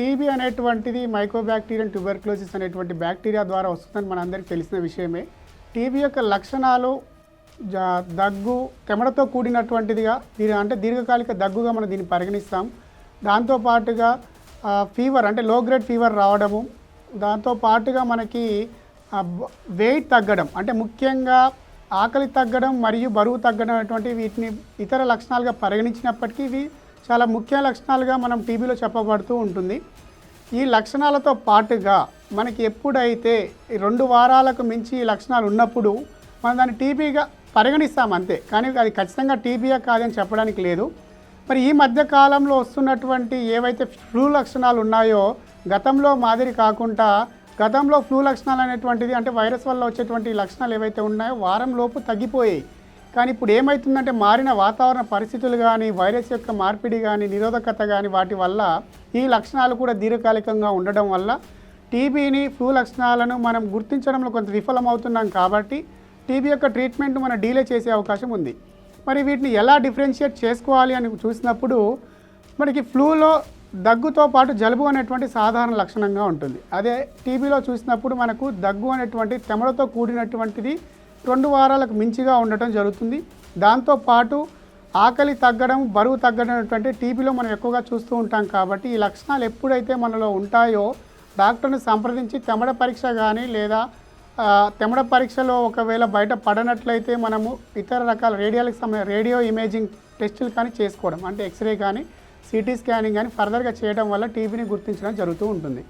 అనేటువంటిది మైక్రోబ్యాక్టీరియన్ ట్యూబర్క్లోసిస్ అనేటువంటి బ్యాక్టీరియా ద్వారా వస్తుందని మనందరికీ తెలిసిన విషయమే. టీబీ యొక్క లక్షణాలు జ- దగ్గు తెమడతో కూడినటువంటిదిగా దీని అంటే దీర్ఘకాలిక దగ్గుగా మనం దీన్ని పరిగణిస్తాం. దాంతోపాటుగా ఫీవర్ అంటే లో గ్రేడ్ ఫీవర్ రావడము దాంతో పాటుగా మనకి వెయిట్ తగ్గడం అంటే ముఖ్యంగా ఆకలి తగ్గడం మరియు బరువు తగ్గడం అటువంటి వీటిని ఇతర లక్షణాలుగా పరిగణించినప్పటికీ ఇవి చాలా ముఖ్య లక్షణాలుగా మనం టీబీలో చెప్పబడుతూ ఉంటుంది. ఈ లక్షణాలతో పాటుగా మనకి ఎప్పుడైతే రెండు వారాలకు మించి ఈ లక్షణాలు ఉన్నప్పుడు మనం దాన్ని టీబీగా పరిగణిస్తాం అంతే. కానీ అది ఖచ్చితంగా టీబీయా కాదని చెప్పడానికి లేదు. మరి ఈ మధ్య కాలంలో వస్తున్నటువంటి ఏవైతే ఫ్లూ లక్షణాలు ఉన్నాయో గతంలో మాదిరి కాకుండా గతంలో ఫ్లూ లక్షణాలు అనేటువంటిది అంటే వైరస్ వల్ల వచ్చేటువంటి లక్షణాలు ఏవైతే ఉన్నాయో వారం లోపు తగ్గిపోయాయి. కానీ ఇప్పుడు ఏమవుతుందంటే మారిన వాతావరణ పరిస్థితులు కానీ వైరస్ యొక్క మార్పిడి కానీ నిరోధకత కానీ వాటి వల్ల ఈ లక్షణాలు కూడా దీర్ఘకాలికంగా ఉండడం వల్ల టీబీని ఫ్లూ లక్షణాలను మనం గుర్తించడంలో కొంత విఫలమవుతున్నాం కాబట్టి టీబీ యొక్క ట్రీట్మెంట్ మనం డీలే చేసే అవకాశం ఉంది. మరి వీటిని ఎలా డిఫరెన్షియేట్ చేసుకోవాలి అని చూసినప్పుడు మనకి ఫ్లూలో దగ్గుతో పాటు జలుబు అనేటువంటి సాధారణ లక్షణంగా ఉంటుంది. అదే టీబీలో చూసినప్పుడు మనకు దగ్గు అనేటువంటి తెమడతో కూడినటువంటిది రెండు వారాలకు మించిగా ఉండటం జరుగుతుంది. దాంతో పాటు ఆకలి తగ్గడం బరువు తగ్గడం అనేటువంటి టీబీలో మనం ఎక్కువగా చూస్తూ ఉంటాం కాబట్టి ఈ లక్షణాలు ఎప్పుడైతే మనలో ఉంటాయో డాక్టర్ని సంప్రదించి తెమడ పరీక్ష కానీ లేదా తెమడ పరీక్షలో ఒకవేళ బయట పడనట్లయితే మనము ఇతర రకాల రేడియోలకు సంబంధ రేడియో ఇమేజింగ్ టెస్టులు కానీ చేసుకోవడం. అంటే ఎక్స్రే కానీ సిటీ స్కానింగ్ కానీ ఫర్దర్గా చేయడం వల్ల టీబీని గుర్తించడం జరుగుతూ ఉంటుంది.